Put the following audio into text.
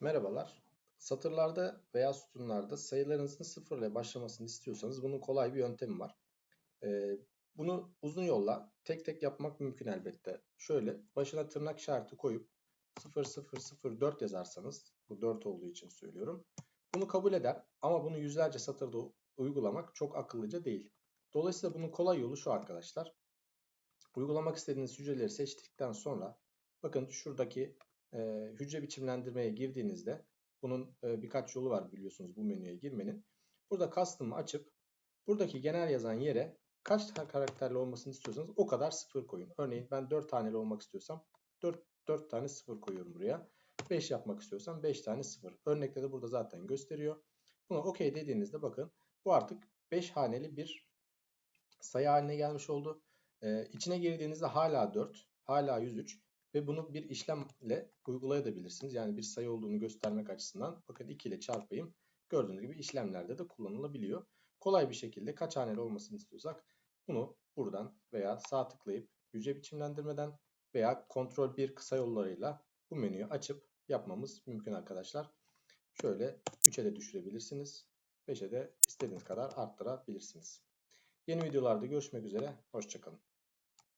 Merhabalar. Satırlarda veya sütunlarda sayılarınızın sıfır ile başlamasını istiyorsanız bunun kolay bir yöntemi var. Ee, bunu uzun yolla tek tek yapmak mümkün elbette. Şöyle başına tırnak işareti koyup 0004 yazarsanız, bu 4 olduğu için söylüyorum. Bunu kabul eder ama bunu yüzlerce satırda uygulamak çok akıllıca değil. Dolayısıyla bunun kolay yolu şu arkadaşlar. Uygulamak istediğiniz hücreleri seçtikten sonra bakın şuradaki e, hücre biçimlendirmeye girdiğinizde bunun e, birkaç yolu var biliyorsunuz bu menüye girmenin. Burada custom'ı açıp buradaki genel yazan yere kaç karakterli olmasını istiyorsanız o kadar sıfır koyun. Örneğin ben 4 taneli olmak istiyorsam 4, 4 tane sıfır koyuyorum buraya. 5 yapmak istiyorsam 5 tane sıfır. Örnekte de burada zaten gösteriyor. Buna OK dediğinizde bakın bu artık 5 haneli bir sayı haline gelmiş oldu. Ee, içine girdiğinizde hala 4, hala 103 ve bunu bir işlemle uygulayabilirsiniz. Yani bir sayı olduğunu göstermek açısından bakın 2 ile çarpayım. Gördüğünüz gibi işlemlerde de kullanılabiliyor. Kolay bir şekilde kaç haneli olmasını istiyorsak bunu buradan veya sağ tıklayıp hücre biçimlendirmeden veya kontrol 1 kısa yollarıyla bu menüyü açıp yapmamız mümkün arkadaşlar. Şöyle 3'e de düşürebilirsiniz. 5'e de istediğiniz kadar arttırabilirsiniz. Yeni videolarda görüşmek üzere. Hoşçakalın.